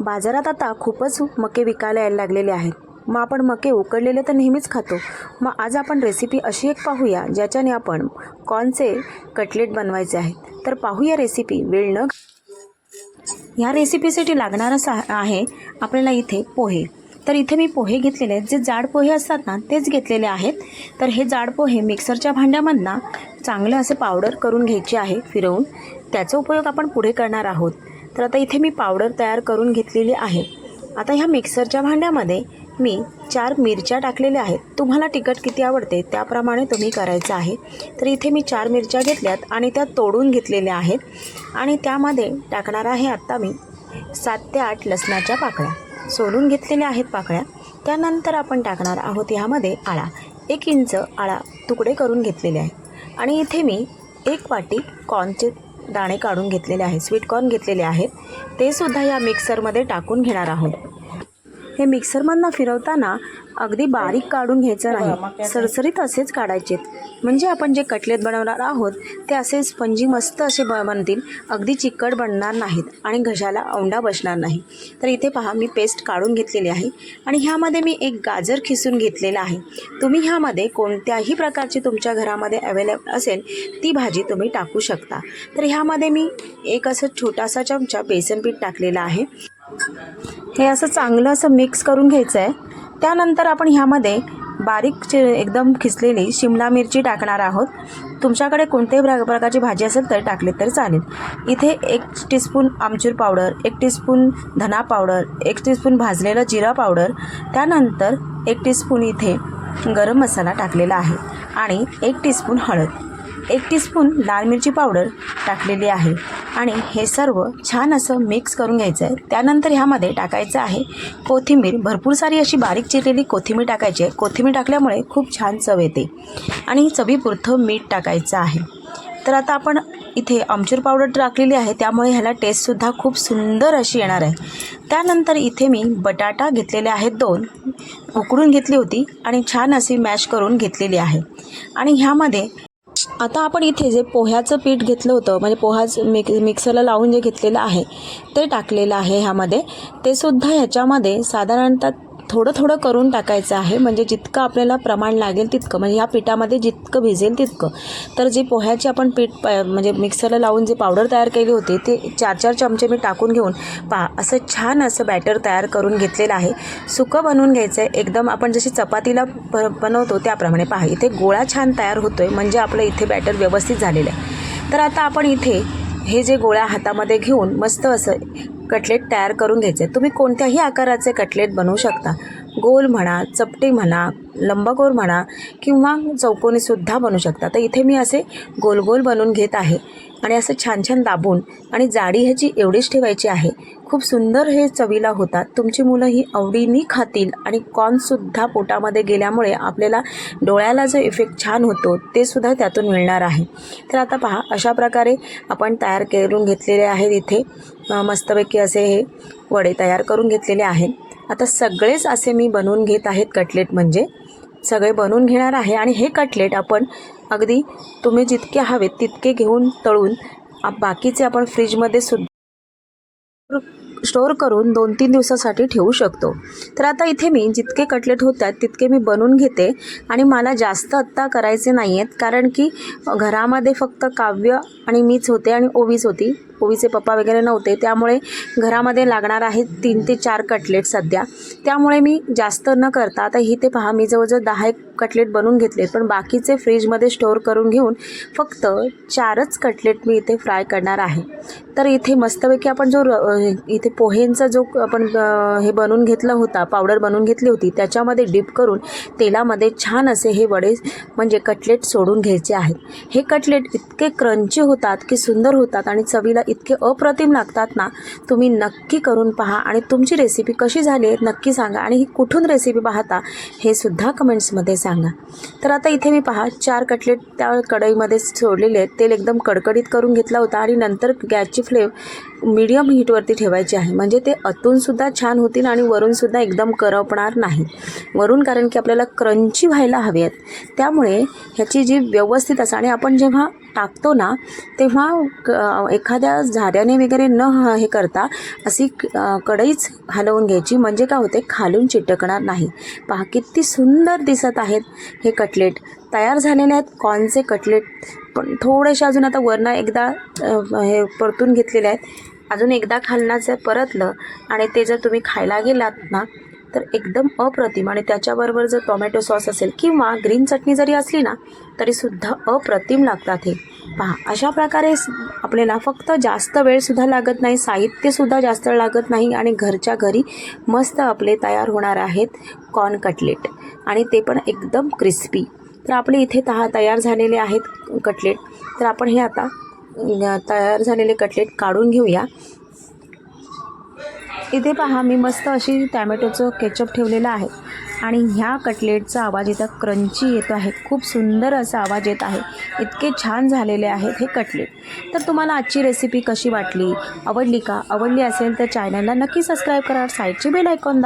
बाजारात आता खूपच मके विकायला यायला लागलेले आहेत. मग आपण मके उकडलेले तर नेहमीच खातो. मग आज आपण रेसिपी अशी एक पाहूया ज्याच्याने आपण कॉर्नचे कटलेट बनवायचे आहेत. तर पाहूया रेसिपी वेळ न ह्या रेसिपीसाठी लागणारं सा आहे आपल्याला इथे पोहे. तर इथे मी पोहे घेतलेले आहेत. जे जाड पोहे असतात ना तेच घेतलेले आहेत. तर हे जाड पोहे मिक्सरच्या भांड्यामधनं चांगलं असे पावडर करून घ्यायचे आहे फिरवून. त्याचा उपयोग आपण पुढे करणार आहोत. तर आता इथे मी पावडर तयार करून घेतलेली आहे. आता ह्या मिक्सरच्या भांड्यामध्ये मी चार मिरच्या टाकलेल्या आहेत. तुम्हाला तिखट किती आवडते त्याप्रमाणे तुम्ही करायचं आहे. तर इथे मी चार मिरच्या घेतल्यात आणि त्या तोडून घेतलेल्या आहेत. आणि त्यामध्ये टाकणार आहे आत्ता मी सात ते आठ लसणाच्या पाकळ्या. सोलून घेतलेल्या आहेत पाकळ्या. त्यानंतर आपण टाकणार आहोत ह्यामध्ये आळा. एक इंच आळा तुकडे करून घेतलेले आहे. आणि इथे मी एक वाटी कॉर्नचे दाणे काढून घेतलेले आहेत स्वीटकॉर्न घेतलेले आहेत. ते सुद्धा या मिक्सरमध्ये टाकून घेणार आहोत. हे मिक्सरमधनं फिरवताना अगदी बारीक काढून घ्यायचं नाही. सरसरीत असेच काढायचेत. म्हणजे आपण जे कटलेत बनवणार आहोत ते असे स्पंजी मस्त असे ब बनतील. अगदी चिकट बनणार नाहीत आणि घशाला औंडा बसणार नाही. तर इथे पहा मी पेस्ट काढून घेतलेली आहे आणि ह्यामध्ये मी एक गाजर खिसून घेतलेला आहे. तुम्ही ह्यामध्ये कोणत्याही प्रकारची तुमच्या घरामध्ये अवेलेबल असेल ती भाजी तुम्ही टाकू शकता. तर ह्यामध्ये मी एक असं छोटासा चमचा बेसन पीठ टाकलेला आहे. हे असं चांगलं असं मिक्स करून घ्यायचं आहे त्यानंतर आपण ह्यामध्ये बारीक चि एकदम खिसलेली शिमला मिरची टाकणार आहोत. तुमच्याकडे कोणत्याही प्र प्रकारची भाजी असेल तर टाकली तर चालेल. इथे एक टीस्पून आमचूर पावडर एक टीस्पून धना पावडर एक टीस्पून भाजलेलं जिरा पावडर त्यानंतर एक टीस्पून इथे गरम मसाला टाकलेला आहे आणि एक टीस्पून हळद. एक टीस्पून लाल मिरची पावडर टाकलेली आहे. आणि हे सर्व छान असं मिक्स करून घ्यायचं आहे त्यानंतर ह्यामध्ये टाकायचं आहे कोथिंबीर. भरपूर सारी अशी बारीक चिरलेली कोथिंबीर टाकायची आहे. कोथिंबीर टाकल्यामुळे खूप छान चव येते. आणि चवीपुरतं मीठ टाकायचं आहे. तर आता आपण इथे आमचूर पावडर टाकलेली आहे. त्यामुळे ह्याला टेस्टसुद्धा खूप सुंदर अशी येणार आहे. त्यानंतर इथे मी बटाटा घेतलेले आहेत दोन. उकडून घेतली होती आणि छान अशी मॅश करून घेतलेली आहे. आणि ह्यामध्ये आता आपण इथे जे पोह्याचं पीठ घेतलं होतं म्हणजे पोहाच मिक मिक्सरला लावून जे घेतलेलं आहे ते टाकलेलं आहे ह्यामध्ये. ते सुद्धा ह्याच्यामध्ये साधारणतः थोडं थोडं करून टाकायचं आहे. म्हणजे जितकं आपल्याला प्रमाण लागेल तितकं. म्हणजे ह्या पिठामध्ये जितकं भिजेल तितकं. तर जे पोह्याचे आपण पीठ प म्हणजे मिक्सरला लावून जे पावडर तयार केली होती ते चार चार चमचे मी टाकून घेऊन पहा असं छान असं बॅटर तयार करून घेतलेलं आहे. सुकं बनवून घ्यायचं आहे एकदम आपण जशी चपातीला बनवतो त्याप्रमाणे पहा इथे गोळा छान तयार होतो आहे म्हणजे आपलं इथे बॅटर व्यवस्थित झालेलं आहे. तर आता आपण इथे हे जे गोळ्या हातामध्ये घेऊन मस्त असं कटलेट तयार करून घ्यायचे. तुम्ही कोणत्याही आकाराचे कटलेट बनवू शकता. गोल म्हणा चपटे म्हणा लंबगोल म्हणा किंवा चौकोनीसुद्धा बनवू शकता. तर इथे मी असे गोल गोल बनवून घेत आहे. आणि असं छान छान दाबून आणि जाडी ह्याची एवढीच ठेवायची आहे. खूप सुंदर हे चवीला होतात. तुमची मुलं ही आवडीने खातील आणि कॉर्नसुद्धा पोटामध्ये गेल्यामुळे आपल्याला डोळ्याला जो इफेक्ट छान होतो ते सुद्धा त्यातून मिळणार आहे. तर आता पहा अशा प्रकारे आपण तयार करून घेतलेले आहेत इथे. मस्तपैकी असे हे वडे तयार करून घेतलेले आहेत. आता सगळेच असे मी बनवून घेत आहेत कटलेट म्हणजे. सगळे बनवून घेणार आहे आणि हे कटलेट आपण अगदी तुम्ही जितके हवेत तितके घेऊन तळून बाकीचे आपण फ्रीजमध्ये सुद्धा स्टोअर करून दोन तीन दिवसासाठी ठेवू शकतो. तर आता इथे मी जितके कटलेट होतात तितके मी बनवून घेते आणि मला जास्त आत्ता करायचे नाही आहेत कारण की घरामध्ये फक्त काव्य आणि मीच होते आणि ओवीच होती. ओवीचे पप्पा वगैरे नव्हते. त्यामुळे घरामध्ये लागणार आहेत तीन ते चार कटलेट सध्या. त्यामुळे मी जास्त न करता आता इथे पहा मी जवळजवळ दहा एक कटलेट बनवून घेतले पण बाकीचे फ्रीजमध्ये स्टोअर करून घेऊन फक्त चारच कटलेट मी इथे फ्राय करणार आहे. तर इथे मस्तपैकी आपण जो र- इथे पोहेंचा जो आपण हे बनवून घेतला होता पावडर बनवून घेतली होती त्याच्यामध्ये डिप करून तेलामध्ये छान असे हे वडे म्हणजे कटलेट सोडून घ्यायचे आहेत. हे कटलेट इतके क्रंची होतात की सुंदर होतात आणि चवीला इतके अप्रतिम लागतात ना तुम्ही नक्की करून पहा आणि तुमची रेसिपी कशी झाली आहे नक्की सांगा आणि ही कुठून रेसिपी पाहता हे सुद्धा कमेंट्समध्ये सांगा. तर आता इथे मी पहा चार कटलेट त्या कढईमध्ये सोडलेले आहेत. तेल एकदम कडकडीत करून घेतला होता आणि नंतर गॅसची फ्लेम मीडियम हीटवरती ठेवायची आहे. म्हणजे ते अतूनसुद्धा छान होतील आणि वरूनसुद्धा एकदम करपणार नाही वरून कारण की आपल्याला क्रंची व्हायला हवे आहेत. त्यामुळे ह्याची जी व्यवस्थित असं आणि आपण जेव्हा टाकतो ना तेव्हा क एखाद्या झाऱ्याने वगैरे न ह हे करता अशी कढईच हलवून घ्यायची. म्हणजे काय होते? खालून चिटकणार नाही. पहा किती सुंदर दिसत आहेत हे कटलेट. तयार झालेले आहेत कॉर्नचे कटलेट. पण थोडेसे अजून आता वरनं एकदा हे परतून घेतलेले आहेत. अजून एकदा खालण्याचं परतलं आणि ते जर तुम्ही खायला गेलात ना तर एकदम अप्रतिम. आणि त्याच्याबरोबर जर टोमॅटो सॉस असेल किंवा ग्रीन चटणी जरी असली ना तरीसुद्धा अप्रतिम लागतात हे. पहा अशा प्रकारे आपल्याला फक्त जास्त वेळसुद्धा लागत नाही साहित्यसुद्धा जास्त लागत नाही आणि घरच्या घरी मस्त आपले तयार होणार आहेत कॉर्न कटलेट आणि ते पण एकदम क्रिस्पी तर आपले इथे तहा तयार झालेले आहेत कटलेट तर आपण हे आता तयार झालेले कटलेट काढून घेऊया. इथे पहा मी मस्त अशी टॅमॅटोचं केचप ठेवलेलं आहे. आणि ह्या कटलेटचा आवाज इथं क्रंची येतो आहे. खूप सुंदर असा आवाज येत आहे. इतके छान झालेले आहेत हे कटलेट. तर तुम्हाला आजची रेसिपी कशी वाटली? आवडली का? आवडली असेल तर चॅनलला नक्की सबस्क्राईब करा. साईडची बेल ऐकॉन